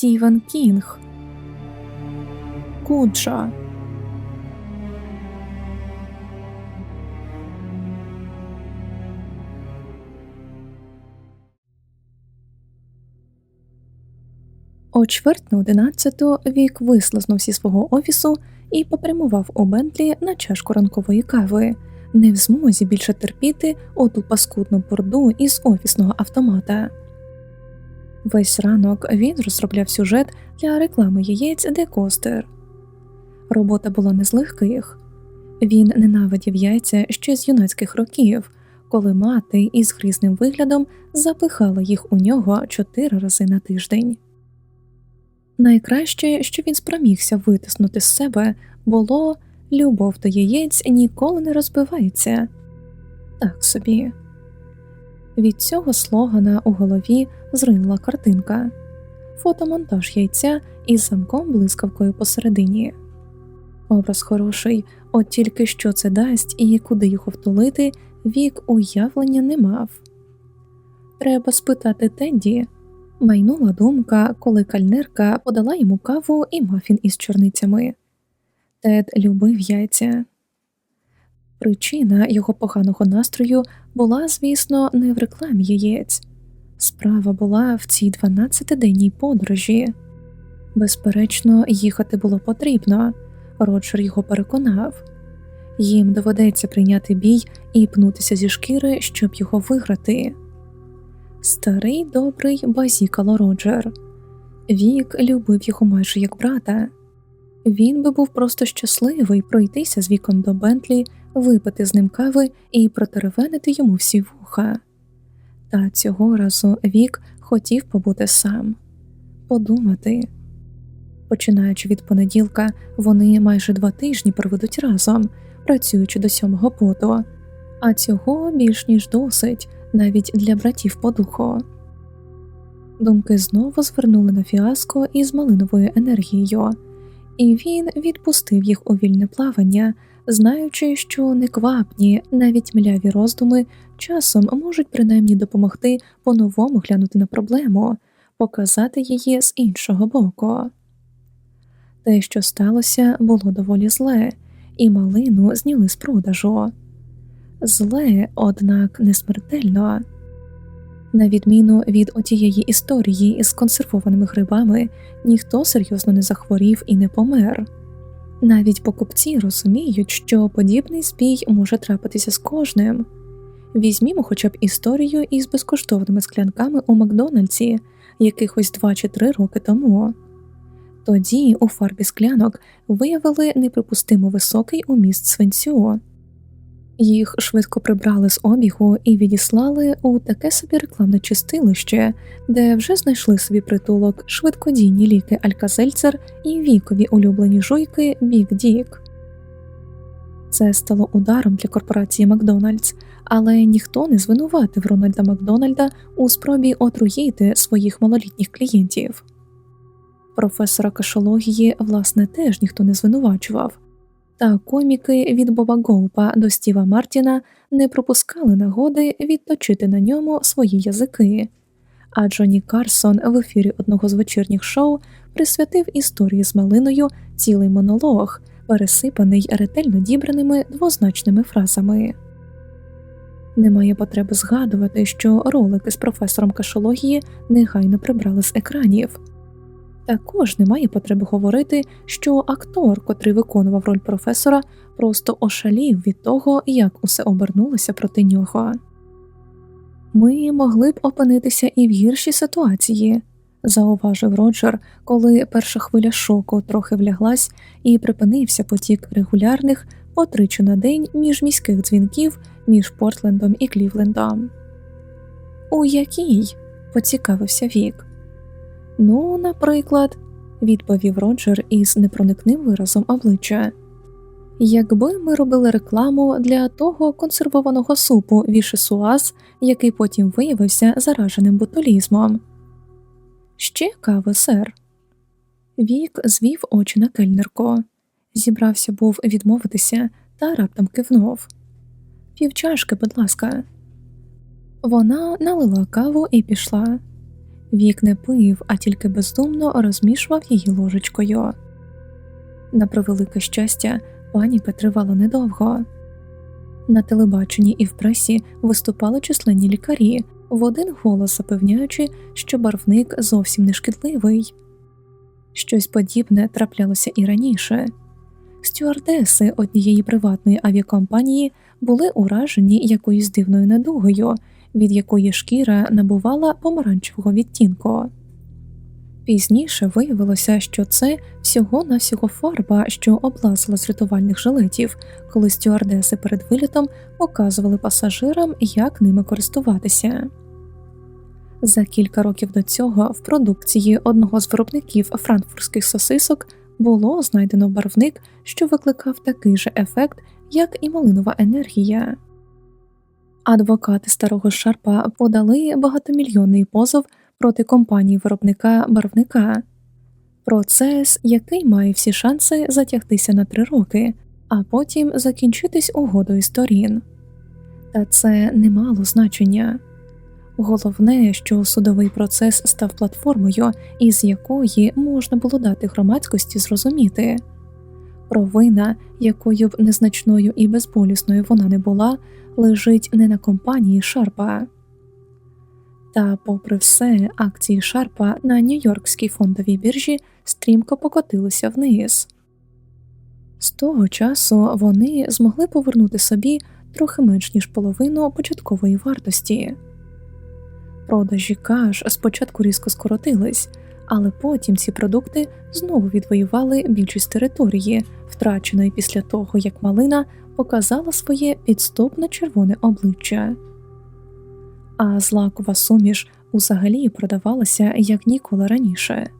Стівен Кінг. Куджа. О чверть на одинадцяту вік вислизнув зі свого офісу і попрямував у Бентлі на чашку ранкової кави, не в змозі більше терпіти оту паскудну бурду із офісного автомата. Весь ранок він розробляв сюжет для реклами яєць де Костер. Робота була не з легких. Він ненавидів яйця ще з юнацьких років, коли мати із грізним виглядом запихала їх у нього чотири рази на тиждень. Найкраще, що він спромігся витиснути з себе, було любов до яєць ніколи не розбивається так собі. Від цього слогана у голові зринула картинка фотомонтаж яйця із замком блискавкою посередині. Образ хороший, от тільки що це дасть і куди його втулити, вік уявлення не мав. Треба спитати Тенді. Майнула думка, коли кальнерка подала йому каву і мафін із чорницями. Тед любив яйця. Причина його поганого настрою була, звісно, не в рекламі яєць. Справа була в цій 12-денній подорожі. Безперечно, їхати було потрібно. Роджер його переконав їм доведеться прийняти бій і пнутися зі шкіри, щоб його виграти. Старий добрий базікало Роджер. Вік любив його майже як брата. Він би був просто щасливий пройтися з віком до Бентлі, випити з ним кави і протеревенити йому всі вуха. Та цього разу Вік хотів побути сам, подумати. Починаючи від понеділка, вони майже два тижні проведуть разом, працюючи до сьомого поту, а цього більш ніж досить навіть для братів по духу. Думки знову звернули на фіаско із малиновою енергією, і він відпустив їх у вільне плавання, знаючи, що неквапні, навіть мляві роздуми часом можуть принаймні допомогти по-новому глянути на проблему, показати її з іншого боку. Те, що сталося, було доволі зле, і малину зняли з продажу. Зле, однак не смертельно. На відміну від отієї історії із консервованими грибами, ніхто серйозно не захворів і не помер. Навіть покупці розуміють, що подібний збій може трапитися з кожним. Візьмімо хоча б історію із безкоштовними склянками у Макдональдсі якихось два чи три роки тому. Тоді у фарбі склянок виявили неприпустимо високий уміст свинцю. Їх швидко прибрали з обігу і відіслали у таке собі рекламне чистилище, де вже знайшли собі притулок швидкодійні ліки Альказельцер і вікові улюблені жуйки Бік Дік. Це стало ударом для корпорації Макдональдс, але ніхто не звинуватив Рональда Макдональда у спробі отруїти своїх малолітніх клієнтів. Професора кашології, власне, теж ніхто не звинувачував та коміки від Боба Гоупа до Стіва Мартіна не пропускали нагоди відточити на ньому свої язики, а Джонні Карсон в ефірі одного з вечірніх шоу присвятив історії з малиною цілий монолог, пересипаний ретельно дібраними двозначними фразами. Немає потреби згадувати, що ролики з професором кашології негайно прибрали з екранів. Також немає потреби говорити, що актор, котрий виконував роль професора, просто ошалів від того, як усе обернулося проти нього. Ми могли б опинитися і в гіршій ситуації, зауважив Роджер, коли перша хвиля шоку трохи вляглась і припинився потік регулярних по тричі на день міжміських дзвінків між Портлендом і Клівлендом. У якій? поцікавився Вік. Ну, наприклад, відповів Роджер із непроникним виразом обличчя. Якби ми робили рекламу для того консервованого супу вішесуаз, який потім виявився зараженим ботулізмом. Ще кави, сер. Вік звів очі на кельнерку. Зібрався був відмовитися та раптом кивнув. Півчашки, будь ласка. Вона налила каву і пішла. Вік не пив, а тільки бездумно розмішував її ложечкою. На превелике щастя, паніка тривала недовго. На телебаченні і в пресі виступали численні лікарі, в один голос запевняючи, що барвник зовсім не шкідливий. Щось подібне траплялося і раніше. Стюардеси однієї приватної авіакомпанії були уражені якоюсь дивною недугою, від якої шкіра набувала помаранчевого відтінку. Пізніше виявилося, що це всього навсього фарба, що облазила з рятувальних жилетів, коли стюардеси перед вилітом показували пасажирам, як ними користуватися. За кілька років до цього в продукції одного з виробників франкфуртських сосисок було знайдено барвник, що викликав такий же ефект, як і малинова енергія. Адвокати старого Шарпа подали багатомільйонний позов проти компанії виробника барвника, процес, який має всі шанси затягтися на три роки, а потім закінчитись угодою сторін. Та це не мало значення. Головне, що судовий процес став платформою, із якої можна було дати громадськості зрозуміти провина, якою б незначною і безболісною вона не була, лежить не на компанії Шарпа. Та, попри все, акції Шарпа на Нью-Йоркській фондовій біржі стрімко покотилися вниз. З того часу вони змогли повернути собі трохи менш ніж половину початкової вартості. Продажі каш спочатку різко скоротились, але потім ці продукти знову відвоювали більшість території, втраченої після того, як малина показала своє підступне червоне обличчя. А злакова суміш взагалі продавалася як ніколи раніше.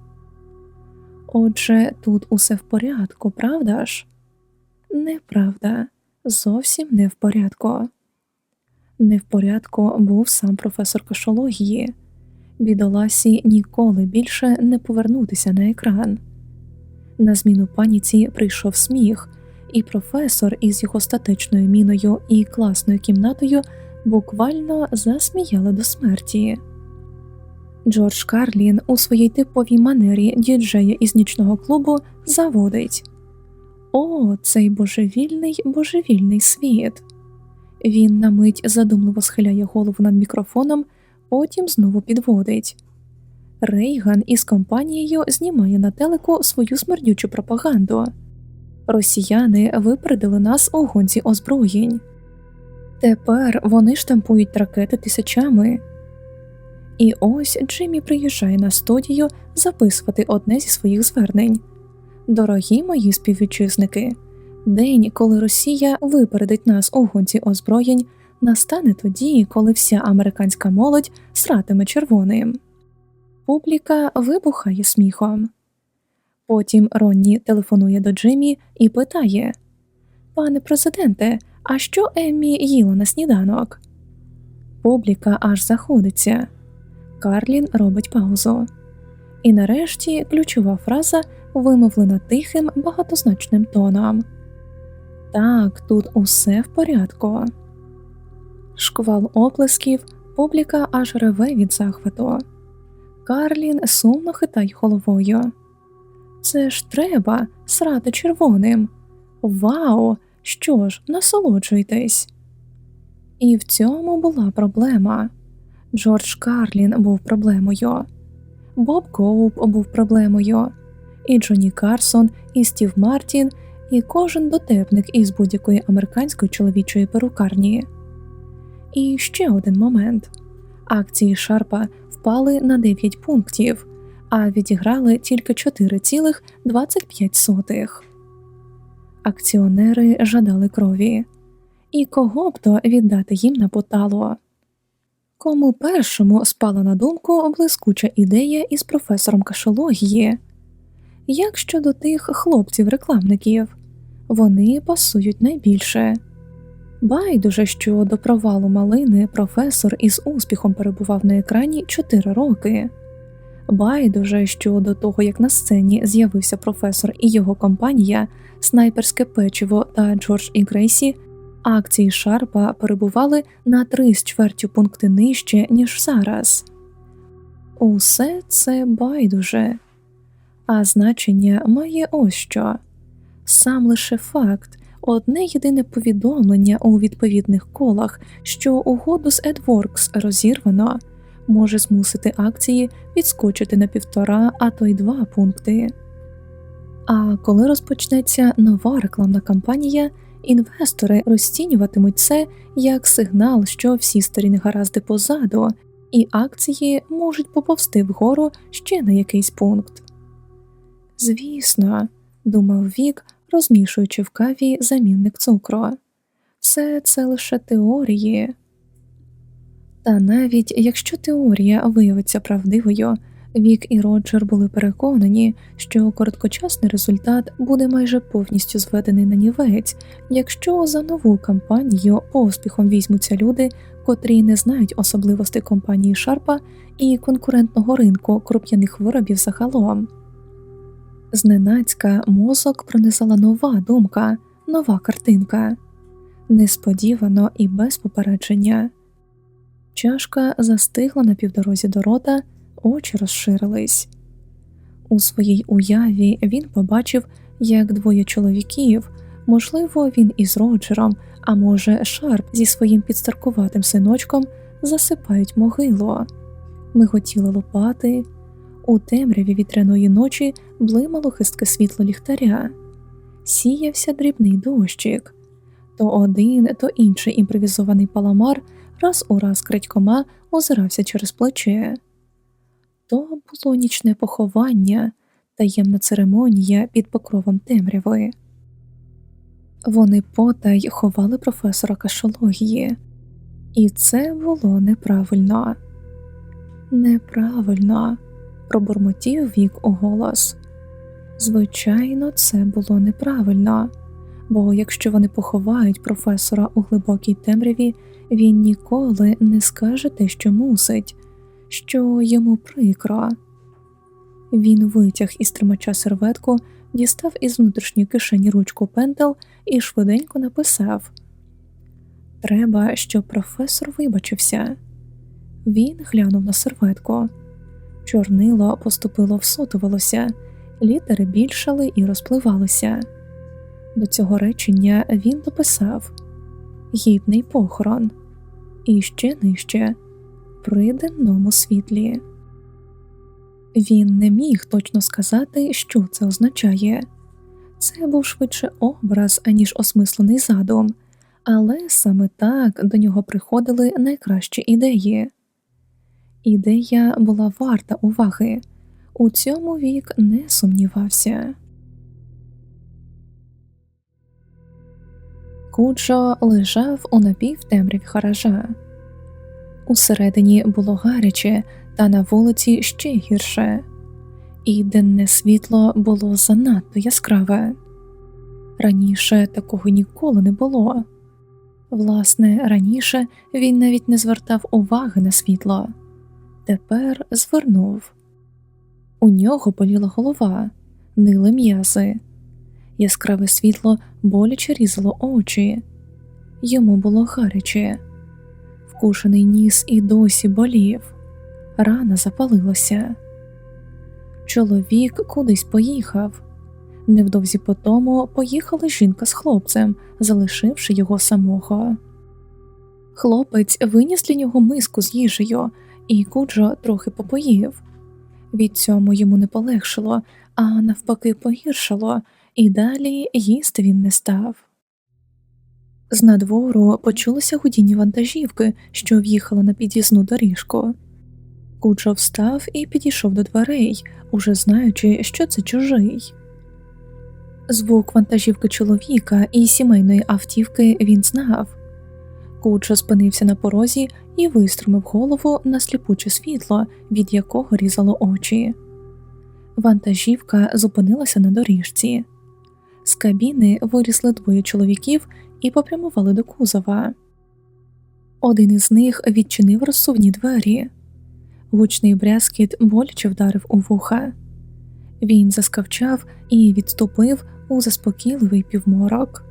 Отже, тут усе в порядку, правда ж? Неправда, зовсім не в порядку. Не в порядку був сам професор кашології. Бідоласі ніколи більше не повернутися на екран. На зміну паніці прийшов сміх, і професор із його статичною міною і класною кімнатою буквально засміяли до смерті. Джордж Карлін у своїй типовій манері діджея із нічного клубу заводить О, цей божевільний божевільний світ. Він на мить задумливо схиляє голову над мікрофоном, потім знову підводить. Рейган із компанією знімає на телеку свою смердючу пропаганду. Росіяни випередили нас у гонці озброєнь. Тепер вони штампують ракети тисячами. І ось Джиммі приїжджає на студію записувати одне зі своїх звернень. Дорогі мої співвітчизники, день, коли Росія випередить нас у гонці озброєнь, настане тоді, коли вся американська молодь сратиме червоним. Публіка вибухає сміхом. Потім Ронні телефонує до Джиммі і питає Пане президенте, а що Еммі їла на сніданок? Публіка аж заходиться. Карлін робить паузу. І нарешті ключова фраза вимовлена тихим багатозначним тоном. Так, тут усе в порядку. Шквал оплесків, публіка аж реве від захвату. Карлін сумно хитає головою. Це ж треба срати червоним. Вау! Що ж, насолоджуйтесь. І в цьому була проблема. Джордж Карлін був проблемою, Боб Коуп був проблемою, і Джонні Карсон, і Стів Мартін, і кожен дотепник із будь-якої американської чоловічої перукарні. І ще один момент акції Шарпа впали на 9 пунктів, а відіграли тільки 4,25. Акціонери жадали крові, і кого б то віддати їм на потало. Кому першому спала на думку блискуча ідея із професором кашології? Як щодо тих хлопців-рекламників, вони пасують найбільше. Байдуже, що до провалу малини професор із успіхом перебував на екрані 4 роки. Байдуже, що до того як на сцені з'явився професор і його компанія, снайперське печиво та Джордж і Грейсі, акції Шарпа перебували на три з чвертю пункти нижче, ніж зараз. Усе це байдуже, а значення має ось що сам лише факт, одне єдине повідомлення у відповідних колах, що угоду з AdWorks розірвано, може змусити акції відскочити на півтора, а то й два пункти. А коли розпочнеться нова рекламна кампанія, інвестори розцінюватимуть це як сигнал, що всі старі негаразди позаду, і акції можуть поповзти вгору ще на якийсь пункт. Звісно, думав Вік, розмішуючи в каві замінник цукру, все це лише теорії. Та навіть якщо теорія виявиться правдивою, Вік і Роджер були переконані, що короткочасний результат буде майже повністю зведений на нівець, якщо за нову кампанію поспіхом візьмуться люди, котрі не знають особливостей компанії Шарпа і конкурентного ринку круп'яних виробів загалом. Зненацька мозок пронизала нова думка, нова картинка, несподівано і без попередження. Чашка застигла на півдорозі до рота, очі розширились. У своїй уяві він побачив, як двоє чоловіків, можливо, він із Роджером, а може, Шарп зі своїм підстаркуватим синочком засипають могилу. Ми хотіли лопати. У темряві вітряної ночі блимало хистке світло ліхтаря, сіявся дрібний дощик, то один, то інший імпровізований паламар раз у раз крадькома озирався через плече. То було нічне поховання, таємна церемонія під покровом темряви. Вони потай ховали професора кашології, і це було неправильно. Неправильно, пробурмотів вік у голос. Звичайно, це було неправильно, бо якщо вони поховають професора у глибокій темряві, він ніколи не скаже те, що мусить, що йому прикро. Він витяг із тримача серветку, дістав із внутрішньої кишені ручку пентел і швиденько написав Треба, щоб професор вибачився. Він глянув на серветку. Чорнило поступило всотувалося, літери більшали і розпливалися. До цього речення він дописав гідний похорон і ще нижче при денному світлі. Він не міг точно сказати, що це означає це був швидше образ, аніж осмислений задум, але саме так до нього приходили найкращі ідеї. Ідея була варта уваги, у цьому вік не сумнівався. Куджо лежав у напівтемряві хаража. Усередині було гаряче, та на вулиці ще гірше, і денне світло було занадто яскраве. Раніше такого ніколи не було. Власне, раніше він навіть не звертав уваги на світло, тепер звернув. У нього боліла голова, нили м'язи, яскраве світло боляче різало очі, йому було гаряче, вкушений ніс і досі болів, рана запалилася. Чоловік кудись поїхав. Невдовзі по тому поїхала жінка з хлопцем, залишивши його самого. Хлопець виніс для нього миску з їжею, і Куджо трохи попоїв. Від цьому йому не полегшило, а навпаки, погіршило, і далі їсти він не став. З надвору почулося гудіння вантажівки, що в'їхала на під'їзну доріжку. Куджо встав і підійшов до дверей, уже знаючи, що це чужий. Звук вантажівки чоловіка і сімейної автівки він знав. Куджо спинився на порозі і виструмив голову на сліпуче світло, від якого різало очі. Вантажівка зупинилася на доріжці. З кабіни вирісли двоє чоловіків і попрямували до кузова. Один із них відчинив розсувні двері. Гучний брязкіт боляче вдарив у вуха. Він заскавчав і відступив у заспокійливий півморок.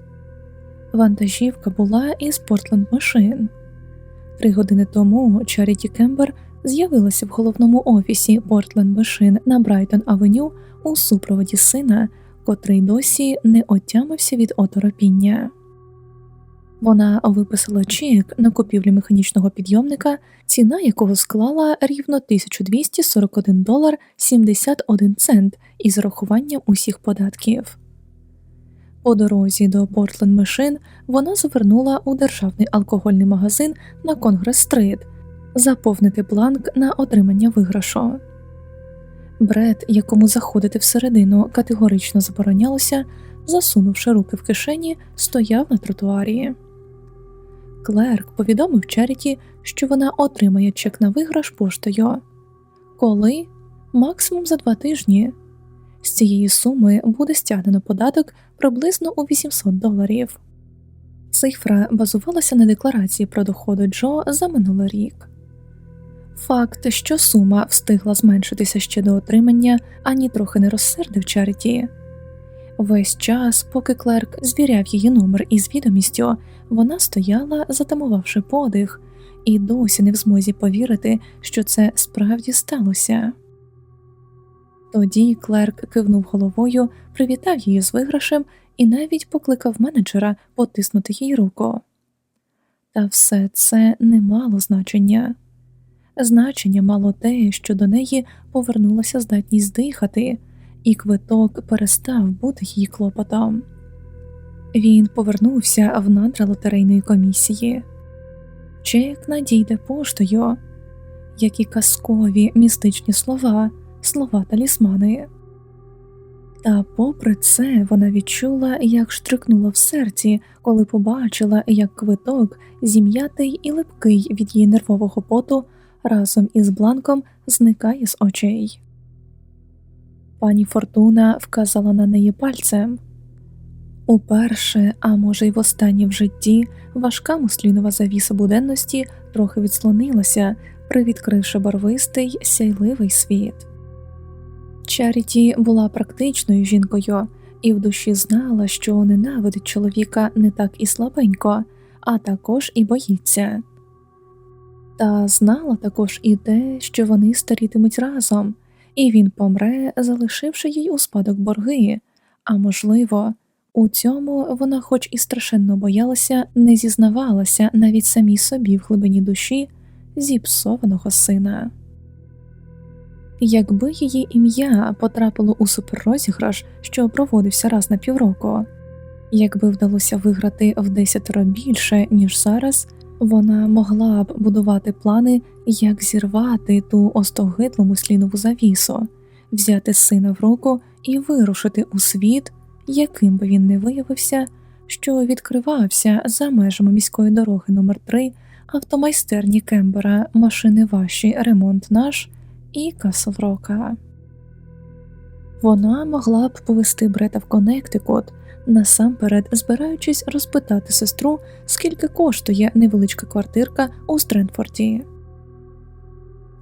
Вантажівка була із Портленд машин. Три години тому Чаріті Кембер з'явилася в головному офісі Портленд Мешин на Брайтон Авеню у супроводі сина, котрий досі не отямився від оторопіння. Вона виписала чек на купівлю механічного підйомника, ціна якого склала рівно 1241 долар 71 цент із рахуванням усіх податків. По дорозі до Портленд Мешин вона завернула у державний алкогольний магазин на Конгрес-стрит заповнити бланк на отримання виграшу. Бред, якому заходити всередину категорично заборонялося, засунувши руки в кишені, стояв на тротуарі. Клерк повідомив Черіті, що вона отримає чек на виграш поштою. Коли максимум за два тижні. З цієї суми буде стягнено податок приблизно у 800 доларів. Цифра базувалася на декларації про доходи Джо за минулий рік. Факт, що сума встигла зменшитися ще до отримання, ані трохи не розсердив Чаріті. Весь час, поки клерк звіряв її номер із відомістю, вона стояла, затамувавши подих, і досі не в змозі повірити, що це справді сталося. Тоді клерк кивнув головою, привітав її з виграшем і навіть покликав менеджера потиснути їй руку. Та все це не мало значення. Значення мало те, що до неї повернулася здатність дихати, і квиток перестав бути її клопотом. Він повернувся в надра лотерейної комісії. Чек надійде поштою, які казкові містичні слова, слова талісмани. Та, попри це, вона відчула, як штрикнула в серці, коли побачила, як квиток, зім'ятий і липкий від її нервового поту, разом із бланком зникає з очей. Пані Фортуна вказала на неї пальцем. Уперше, а може, й востаннє в житті, важка муслінова завіса буденності трохи відслонилася, привідкривши барвистий сяйливий світ. Чаріті була практичною жінкою і в душі знала, що ненавидить чоловіка не так і слабенько, а також і боїться. Та знала також і те, що вони старітимуть разом, і він помре, залишивши їй у спадок борги, а можливо, у цьому вона, хоч і страшенно боялася, не зізнавалася навіть самій собі в глибині душі зіпсованого сина. Якби її ім'я потрапило у суперрозіграш, що проводився раз на півроку, якби вдалося виграти в десятеро більше, ніж зараз, вона могла б будувати плани, як зірвати ту остогидлу муслінову завісу, взяти сина в руку і вирушити у світ, яким би він не виявився, що відкривався за межами міської дороги номер 3 автомайстерні Кембера, машини ваші, ремонт наш і Каслрока. Вона могла б повести Брета в Коннектикут, насамперед збираючись розпитати сестру, скільки коштує невеличка квартирка у Стренфорді.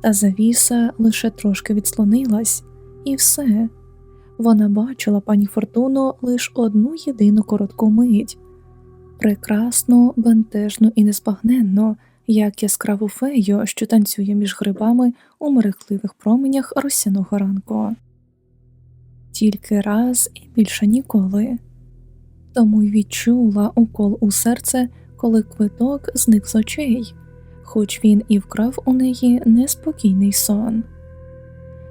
Та завіса лише трошки відслонилась, і все вона бачила пані Фортуну лише одну єдину коротку мить прекрасну, бентежну і незбагненну, як яскраву фею, що танцює між грибами у мерехливих променях росяного ранку. Тільки раз і більше ніколи. Тому й відчула укол у серце, коли квиток зник з очей, хоч він і вкрав у неї неспокійний сон.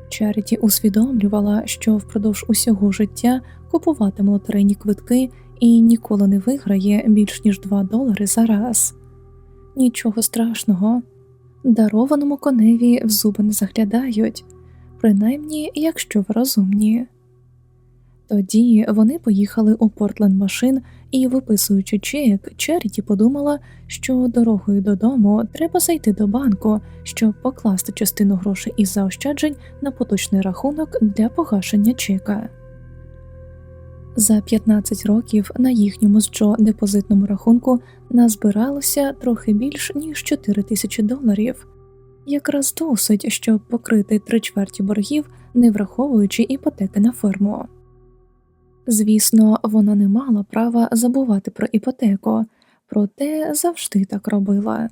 Чаріті усвідомлювала, що впродовж усього життя купуватиме лотерейні квитки і ніколи не виграє більш ніж 2 долари за раз. Нічого страшного, дарованому коневі в зуби не заглядають, принаймні, якщо ви розумні. Тоді вони поїхали у Портленд машин і, виписуючи чек, Черіті подумала, що дорогою додому треба зайти до банку, щоб покласти частину грошей із заощаджень на поточний рахунок для погашення чека. За 15 років на їхньому Джо депозитному рахунку назбиралося трохи більш ніж 4 тисячі доларів, якраз досить, щоб покрити три чверті боргів, не враховуючи іпотеки на ферму. Звісно, вона не мала права забувати про іпотеку, проте завжди так робила.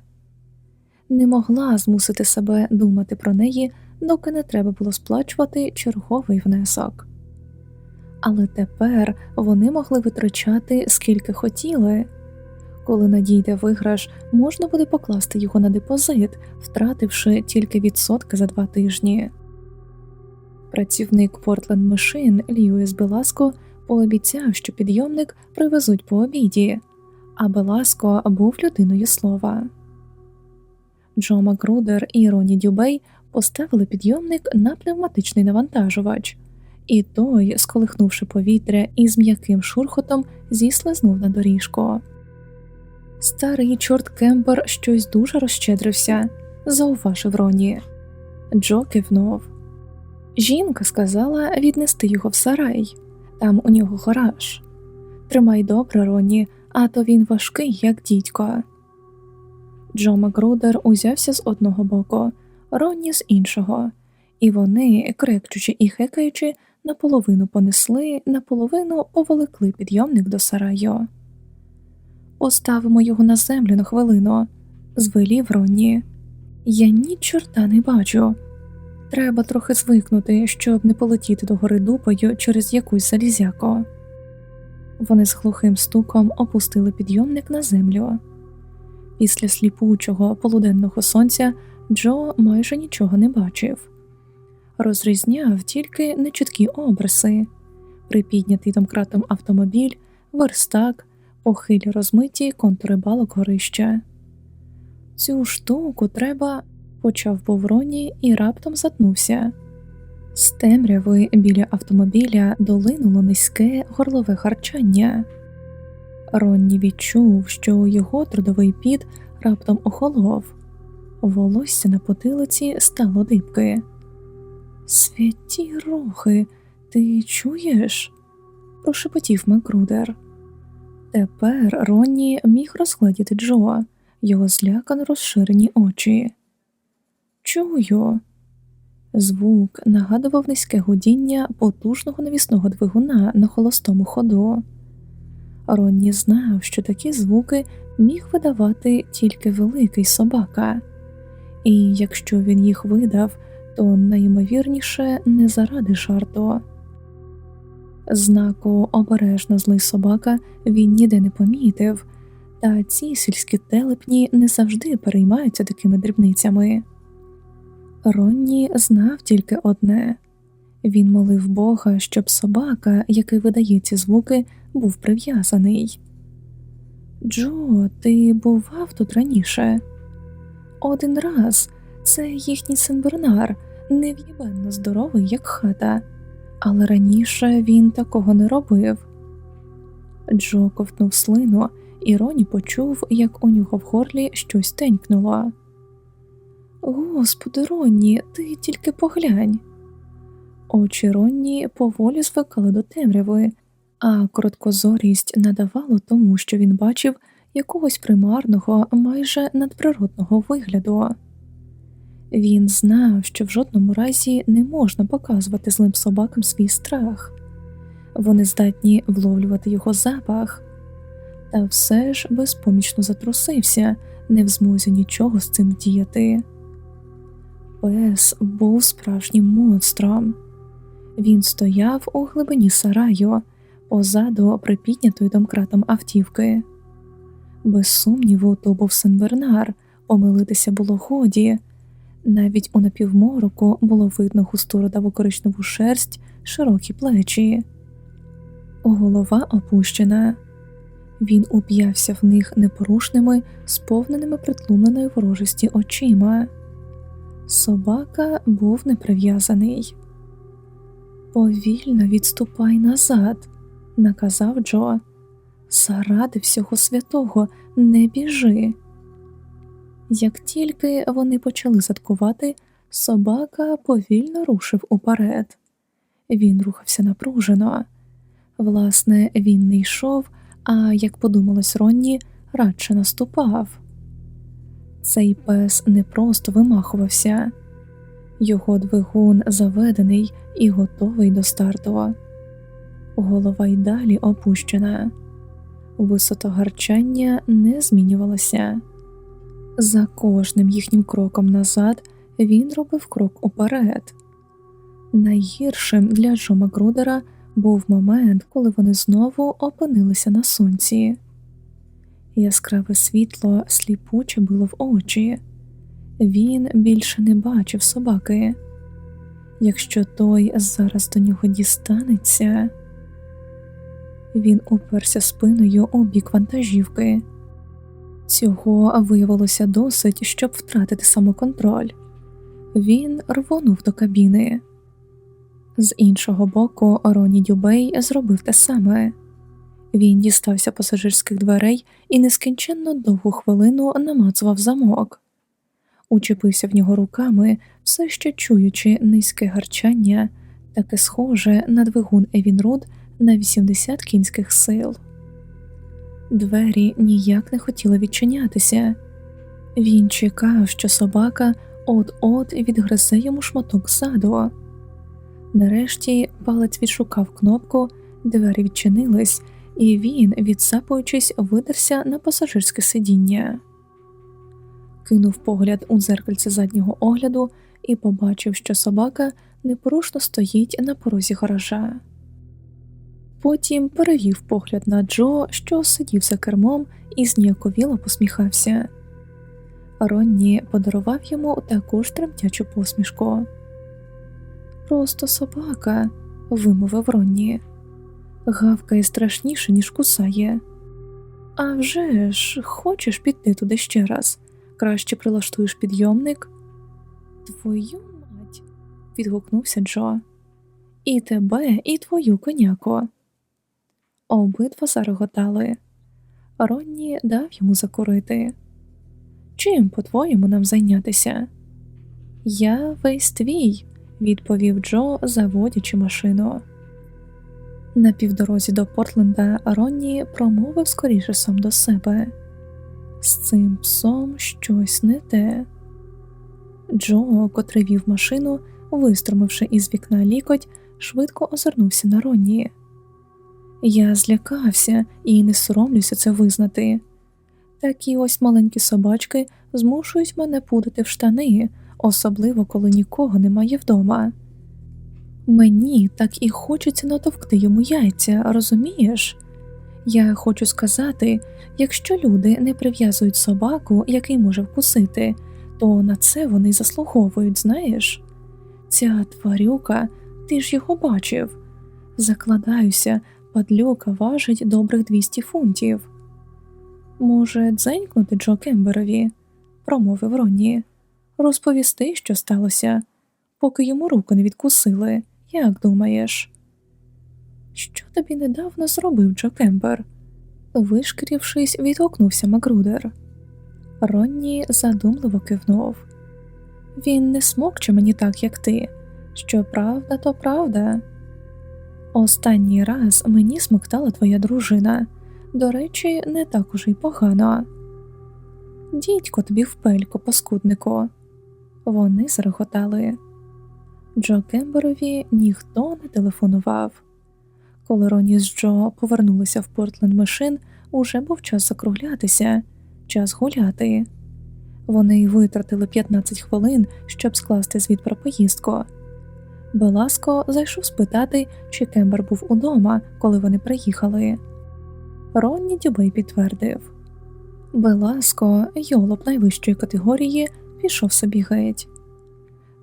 не могла змусити себе думати про неї, доки не треба було сплачувати черговий внесок. Але тепер вони могли витрачати скільки хотіли. Коли надійде виграш, можна буде покласти його на депозит, втративши тільки відсотки за два тижні. Працівник Portland Machine Льюіс Беласко пообіцяв, що підйомник привезуть по обіді, а Беласко був людиною слова. Джо Макрудер і Роні Дюбей поставили підйомник на пневматичний навантажувач, і той, сколихнувши повітря із м'яким шурхотом, зіслизнув на доріжку. Старий чорт Кембер щось дуже розщедрився, зауважив Роні. Джо кивнув. Жінка сказала віднести його в сарай, там у нього гараж. Тримай добре, Роні, а то він важкий, як дідько. Джо Макрудер узявся з одного боку, Ронні з іншого, і вони, крекчучи і хекаючи, наполовину понесли, наполовину поволокли підйомник до сараю. Оставимо його на землю на хвилину, звелів Ронні. Я ні чорта не бачу. Треба трохи звикнути, щоб не полетіти до гори дупою через якусь залізяку. Вони з глухим стуком опустили підйомник на землю. Після сліпучого полуденного сонця Джо майже нічого не бачив, розрізняв тільки нечіткі обриси, припіднятий домкратом автомобіль, верстак, похилі розмиті контури балок горища. Цю штуку треба, почав був Роні і раптом затнувся. З темряви біля автомобіля долинуло низьке горлове харчання. Ронні відчув, що його трудовий піт раптом охолов, волосся на потилиці стало дибки. Святі рохи, ти чуєш? прошепотів Макрудер. Тепер Ронні міг розгледіти Джо, його злякано розширені очі. Чую. Звук нагадував низьке гудіння потужного навісного двигуна на холостому ходу. Ронні знав, що такі звуки міг видавати тільки великий собака, і якщо він їх видав, то найімовірніше не заради жарту. Знаку обережно злий собака він ніде не помітив, та ці сільські телепні не завжди переймаються такими дрібницями. Ронні знав тільки одне він молив Бога, щоб собака, який видає ці звуки, був прив'язаний. Джо, ти бував тут раніше? Один раз це їхній сенбернар, нев'єбенно здоровий, як хата, але раніше він такого не робив. Джо ковтнув слину, і Роні почув, як у нього в горлі щось тенькнуло. Господи, Ронні, ти тільки поглянь. Очі Ронні поволі звикали до темряви, а короткозорість надавало тому, що він бачив якогось примарного, майже надприродного вигляду. Він знав, що в жодному разі не можна показувати злим собакам свій страх, вони здатні вловлювати його запах, та все ж безпомічно затрусився, не в змозі нічого з цим діяти. Пес був справжнім монстром. Він стояв у глибині сараю, позаду припіднятої домкратом автівки. Без сумніву, то був Сен-Бернар, помилитися було годі. Навіть у напівмороку було видно густу родаву коричневу шерсть, широкі плечі, голова опущена. Він уп'явся в них непорушними, сповненими притлумленої ворожості очима. Собака був неприв'язаний. Повільно відступай назад, наказав Джо. Заради всього святого не біжи. Як тільки вони почали заткувати, собака повільно рушив уперед. Він рухався напружено. Власне, він не йшов, а як подумалось Ронні, радше наступав. Цей пес не просто вимахувався, його двигун заведений і готовий до старту. Голова й далі опущена, висота гарчання не змінювалася. За кожним їхнім кроком назад він робив крок уперед. Найгіршим для Джо Макгрудера був момент, коли вони знову опинилися на сонці. Яскраве світло сліпуче було в очі, він більше не бачив собаки. Якщо той зараз до нього дістанеться, він уперся спиною у бік вантажівки. Цього виявилося досить, щоб втратити самоконтроль. Він рвонув до кабіни. З іншого боку, Роні Дюбей зробив те саме. Він дістався пасажирських дверей і нескінченно довгу хвилину намацував замок, учепився в нього руками, все ще чуючи низьке гарчання, таке схоже на двигун Евінруд на 80 кінських сил. Двері ніяк не хотіли відчинятися. Він чекав, що собака от-от відгризе йому шматок ззаду. Нарешті палець відшукав кнопку, двері відчинились, і він, відсапуючись, видерся на пасажирське сидіння. Кинув погляд у дзеркальце заднього огляду і побачив, що собака непорушно стоїть на порозі гаража. Потім перевів погляд на Джо, що сидів за кермом і зніяковіло посміхався. Ронні подарував йому таку ж тремтячу посмішку. Просто собака, вимовив Ронні. Гавкає страшніше, ніж кусає. «А вже ж, хочеш піти туди ще раз? Краще прилаштуєш підйомник? Твою мать. відгукнувся Джо. І тебе, і твою коняку. Обидва зареготали. Ронні дав йому закурити. Чим, по-твоєму, нам зайнятися? Я весь твій, відповів Джо, заводячи машину. На півдорозі до Портленда Ронні промовив скоріше сам до себе з цим псом щось не те. Джо, котрий вів машину, виструмивши із вікна лікоть, швидко озирнувся на Ронні. Я злякався і не соромлюся це визнати. Такі ось маленькі собачки змушують мене пудити в штани, особливо коли нікого немає вдома. Мені так і хочеться натовкти йому яйця, розумієш? Я хочу сказати, якщо люди не прив'язують собаку, який може вкусити, то на це вони заслуговують, знаєш? Ця тварюка, ти ж його бачив. Закладаюся, падлюка важить добрих 200 фунтів. Може, дзенькнути Джо Кемберові, промовив Ронні, розповісти, що сталося, поки йому руку не відкусили, як думаєш? Що тобі недавно зробив Джо Кембер? Вишкірившись, відгукнувся Макрудер. Ронні задумливо кивнув. Він не смокче мені так, як ти. Що правда, то правда. Останній раз мені смоктала твоя дружина. До речі, не так уже й погано. Дідько тобі в пельку, паскуднику. Вони зареготали. Джо Кемберові ніхто не телефонував. Коли Роні з Джо повернулися в Портленд Мишин, уже був час закруглятися, час гуляти. Вони витратили 15 хвилин, щоб скласти звіт про поїздку. Беласко зайшов спитати, чи Кембер був удома, коли вони приїхали. Ронні Дюбей підтвердив Беласко, йолоп найвищої категорії, пішов собі геть.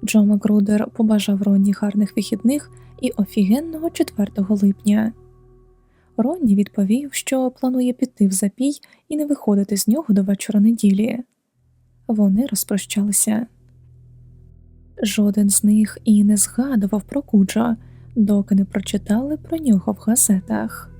Джо Макрудер побажав Ронні гарних вихідних і офігенного 4 липня. Ронні відповів, що планує піти в запій і не виходити з нього до вечора неділі. Вони розпрощалися. Жоден з них і не згадував про Куджа, доки не прочитали про нього в газетах.